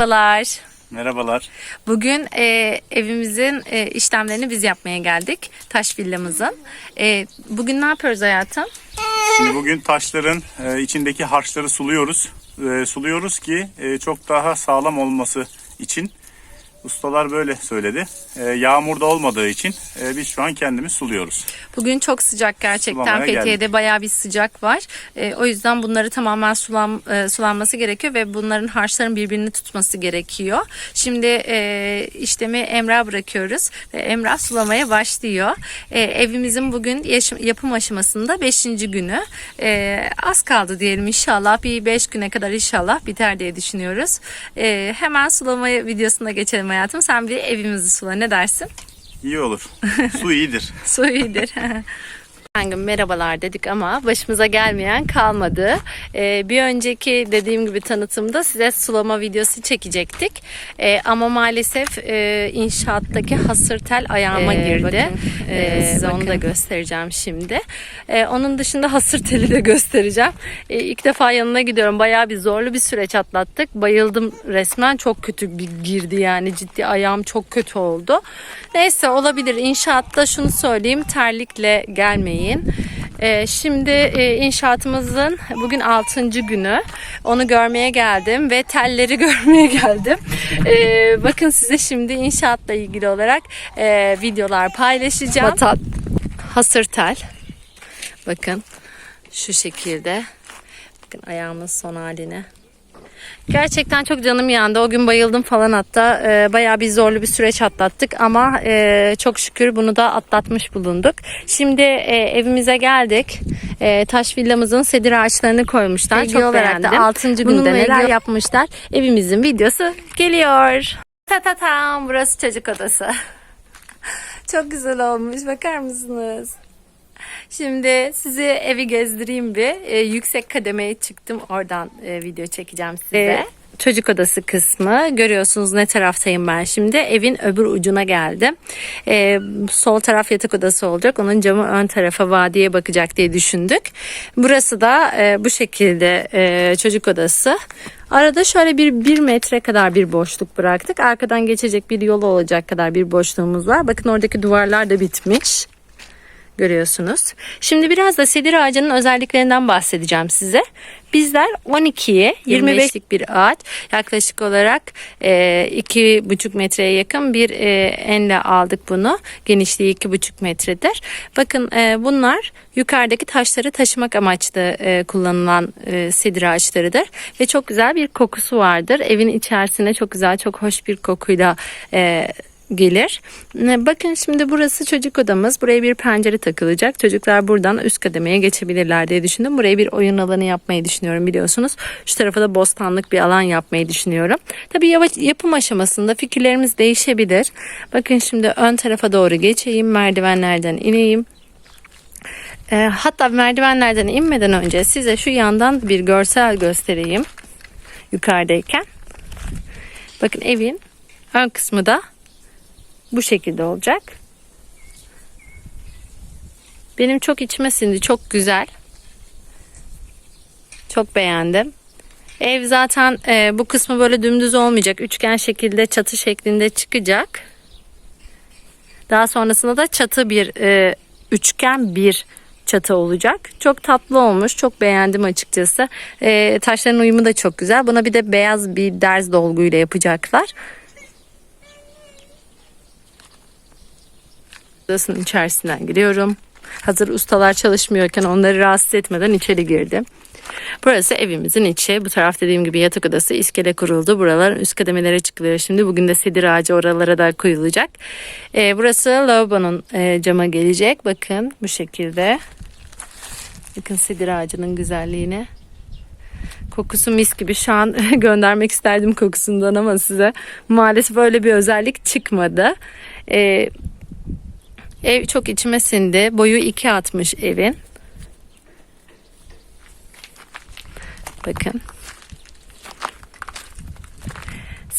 Merhabalar. Merhabalar. Bugün e, evimizin e, işlemlerini biz yapmaya geldik. Taş villamızın. E, bugün ne yapıyoruz hayatım? Şimdi bugün taşların e, içindeki harçları suluyoruz. E, suluyoruz ki e, çok daha sağlam olması için. Ustalar böyle söyledi. E, yağmurda olmadığı için e, biz şu an kendimiz suluyoruz. Bugün çok sıcak gerçekten. Sulamaya Fethiye'de geldik. bayağı bir sıcak var. E, o yüzden bunları tamamen sulan, e, sulanması gerekiyor ve bunların harçların birbirini tutması gerekiyor. Şimdi e, işlemi Emrah bırakıyoruz ve Emrah sulamaya başlıyor. E, evimizin bugün yaşam, yapım aşamasında 5. günü. E, az kaldı diyelim inşallah. Bir 5 güne kadar inşallah biter diye düşünüyoruz. E, hemen sulama videosuna geçelim hayatım. Sen bir evimizi sula ne dersin? İyi olur. Su iyidir. Su iyidir. Efendim merhabalar dedik ama başımıza gelmeyen kalmadı. Ee, bir önceki dediğim gibi tanıtımda size sulama videosu çekecektik. Ee, ama maalesef e, inşaattaki hasır tel ayağıma Ee, girdi. bakın, Ee, e, size onu da bakın. göstereceğim şimdi. Ee, onun dışında hasır teli de göstereceğim. Ee, ilk defa yanına gidiyorum. Bayağı bir zorlu bir süreç atlattık. Bayıldım resmen. Çok kötü bir girdi yani ciddi ayağım çok kötü oldu. Neyse olabilir. İnşaatta şunu söyleyeyim. Terlikle gelmeyin. Ee, şimdi e, inşaatımızın bugün 6. günü. Onu görmeye geldim ve telleri görmeye geldim. Ee, bakın size şimdi inşaatla ilgili olarak e, videolar paylaşacağım. Batat. Hasır tel. Bakın şu şekilde. Bakın ayağımın son haline. Gerçekten çok canım yandı. O gün bayıldım falan hatta. E, bayağı bir zorlu bir süreç atlattık ama e, çok şükür bunu da atlatmış bulunduk. Şimdi e, evimize geldik. E, taş villamızın sedir ağaçlarını koymuşlar. İlgi çok olarak da beğendim. 6. günde Bununla neler neler yapmışlar. Evimizin videosu geliyor. Ta ta tam burası çocuk odası. Çok güzel olmuş. Bakar mısınız? Şimdi sizi evi gezdireyim bir. Ee, yüksek kademeye çıktım. Oradan e, video çekeceğim size. Ee, Çocuk odası kısmı. Görüyorsunuz ne taraftayım ben şimdi. Evin öbür ucuna geldim. Ee, sol taraf yatak odası olacak. Onun camı ön tarafa vadiye bakacak diye düşündük. Burası da e, bu şekilde e, çocuk odası. Arada şöyle bir, bir metre kadar bir boşluk bıraktık. Arkadan geçecek bir yolu olacak kadar bir boşluğumuz var. Bakın oradaki duvarlar da bitmiş görüyorsunuz. Şimdi biraz da sedir ağacının özelliklerinden bahsedeceğim size. Bizler 12'ye 25'lik bir ağaç yaklaşık olarak e, 2,5 metreye yakın bir e, enle aldık bunu. Genişliği 2,5 metredir. Bakın e, bunlar yukarıdaki taşları taşımak amaçlı e, kullanılan e, sedir ağaçlarıdır. Ve çok güzel bir kokusu vardır. Evin içerisine çok güzel çok hoş bir kokuyla e, gelir. E, Bakın şimdi burası çocuk odamız. Buraya bir pencere takılacak. Çocuklar buradan üst kademeye geçebilirler diye düşündüm. Buraya bir oyun alanı yapmayı düşünüyorum biliyorsunuz. Şu tarafa da bostanlık bir alan yapmayı düşünüyorum. Tabii yavaş, yapım aşamasında fikirlerimiz değişebilir. Bakın şimdi ön tarafa doğru geçeyim. Merdivenlerden ineyim. E, hatta merdivenlerden inmeden önce size şu yandan bir görsel göstereyim. Yukarıdayken. Bakın evin ön kısmı da bu şekilde olacak. Benim çok içime sindi. Çok güzel. Çok beğendim. Ev zaten e, bu kısmı böyle dümdüz olmayacak. Üçgen şekilde çatı şeklinde çıkacak. Daha sonrasında da çatı bir e, üçgen bir çatı olacak. Çok tatlı olmuş. Çok beğendim açıkçası. E, taşların uyumu da çok güzel. Buna bir de beyaz bir derz dolguyla yapacaklar. Odasının içerisinden giriyorum. Hazır ustalar çalışmıyorken onları rahatsız etmeden içeri girdim. Burası evimizin içi. Bu taraf dediğim gibi yatak odası iskele kuruldu. Buraların üst kademelere çıkılıyor şimdi. Bugün de sedir ağacı oralara da koyulacak. Ee, burası lavabonun e, cama gelecek. Bakın bu şekilde. Bakın sedir ağacının güzelliğine. Kokusu mis gibi. Şu an göndermek isterdim kokusundan ama size maalesef öyle bir özellik çıkmadı. Ee, Ev çok içime sindi. Boyu 2.60 evin. Bakın.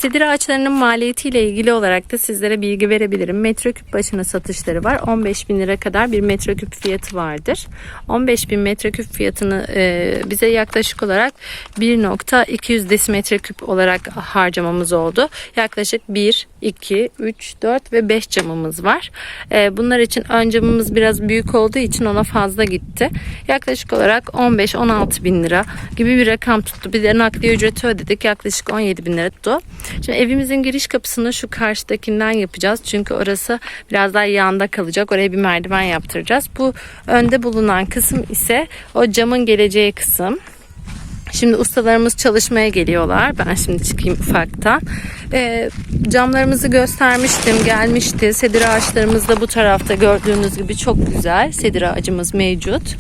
Sedir ağaçlarının maliyetiyle ilgili olarak da sizlere bilgi verebilirim. Metreküp başına satışları var. 15 bin lira kadar bir metreküp fiyatı vardır. 15 bin metreküp fiyatını e, bize yaklaşık olarak 1.200 desimetre küp olarak harcamamız oldu. Yaklaşık 1, 2, 3, 4 ve 5 camımız var. E, bunlar için ön camımız biraz büyük olduğu için ona fazla gitti. Yaklaşık olarak 15-16 bin lira gibi bir rakam tuttu. Bir de nakliye ücreti ödedik. Yaklaşık 17 bin lira tuttu. Şimdi evimizin giriş kapısını şu karşıdakinden yapacağız. Çünkü orası biraz daha yanda kalacak. Oraya bir merdiven yaptıracağız. Bu önde bulunan kısım ise o camın geleceği kısım. Şimdi ustalarımız çalışmaya geliyorlar. Ben şimdi çıkayım ufaktan. Ee, camlarımızı göstermiştim. Gelmişti. Sedir ağaçlarımız da bu tarafta gördüğünüz gibi çok güzel. Sedir ağacımız mevcut.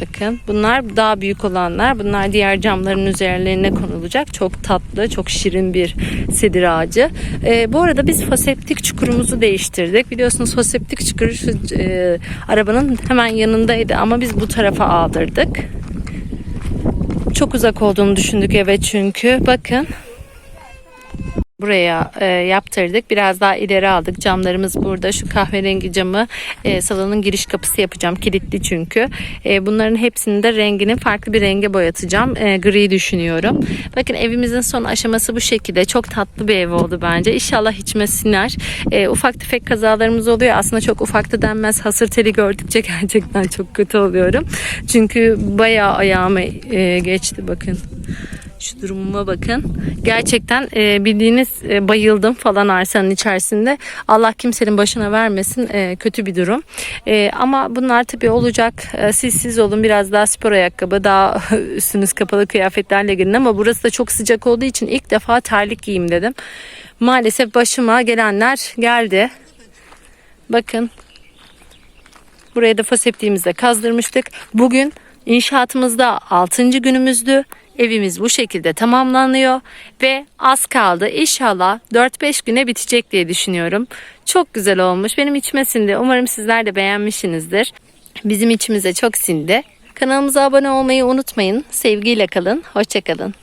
Bakın bunlar daha büyük olanlar. Bunlar diğer camların üzerlerine konulacak. Çok tatlı, çok şirin bir sedir ağacı. Ee, bu arada biz foseptik çukurumuzu değiştirdik. Biliyorsunuz foseptik çukuru şu e, arabanın hemen yanındaydı ama biz bu tarafa aldırdık. Çok uzak olduğunu düşündük evet çünkü. Bakın buraya e, yaptırdık. Biraz daha ileri aldık. Camlarımız burada. Şu kahverengi camı e, salonun giriş kapısı yapacağım. Kilitli çünkü. E, bunların hepsini de rengini farklı bir renge boyatacağım. E, gri düşünüyorum. Bakın evimizin son aşaması bu şekilde. Çok tatlı bir ev oldu bence. İnşallah içime siner. E, ufak tefek kazalarımız oluyor. Aslında çok ufak da denmez. Hasır teli gördükçe gerçekten çok kötü oluyorum. Çünkü bayağı ayağıma e, geçti bakın. Şu durumuma bakın. Gerçekten e, bildiğiniz e, bayıldım falan arsanın içerisinde. Allah kimsenin başına vermesin. E, kötü bir durum. E, ama bunlar tabii olacak. E, siz siz olun. Biraz daha spor ayakkabı, daha üstünüz kapalı kıyafetlerle girin ama burası da çok sıcak olduğu için ilk defa terlik giyeyim dedim. Maalesef başıma gelenler geldi. Bakın Buraya da foseptiğimizde kazdırmıştık. Bugün inşaatımızda 6. günümüzdü. Evimiz bu şekilde tamamlanıyor ve az kaldı. İnşallah 4-5 güne bitecek diye düşünüyorum. Çok güzel olmuş. Benim içime sindi. Umarım sizler de beğenmişsinizdir. Bizim içimize çok sindi. Kanalımıza abone olmayı unutmayın. Sevgiyle kalın. Hoşçakalın.